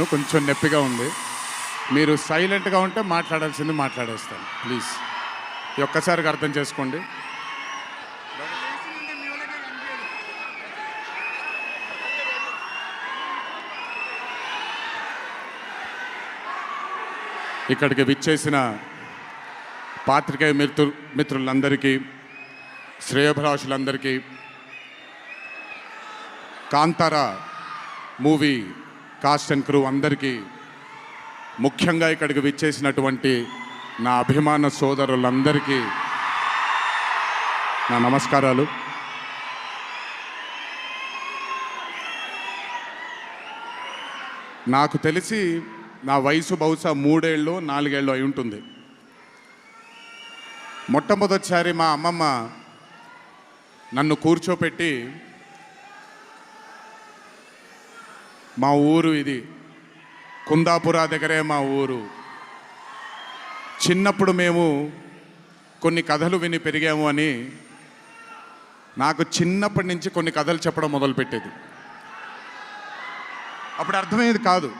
మాట్లాడలేను కొంచెం నొప్పిగా ఉంది. మీరు సైలెంట్గా ఉంటే మాట్లాడాల్సింది మాట్లాడేస్తాను. ప్లీజ్. ఒక్కసారికి అర్థం చేసుకోండి. ఇక్కడికి విచ్చేసిన పాత్రికేయ మిత్రు మిత్రులందరికీ శ్రేయభిలాషులందరికీ Kantara movie cast and crew అందరికీ ముఖ్యంగా ఇక్కడికి విచ్చేసినటువంటి నా అభిమాన సోదరులందరికీ నా నమస్కారాలు. నాకు తెలిసి నా వయసు బహుశా మూడేళ్ళు నాలుగేళ్ళు అయి ఉంటుంది. మొట్టమొదటిసారి మా అమ్మమ్మ నన్ను కూర్చోపెట్టి మా ఊరు ఇది. కుందాపుర దగ్గరే మా ఊరు. చిన్నప్పుడు మేము కొన్ని కథలు విని పెరిగాము అని నాకు చిన్నప్పటి నుంచి కొన్ని కథలు చెప్పడం మొదలుపెట్టేది. అప్పుడు అర్థమయ్యేది కాదు.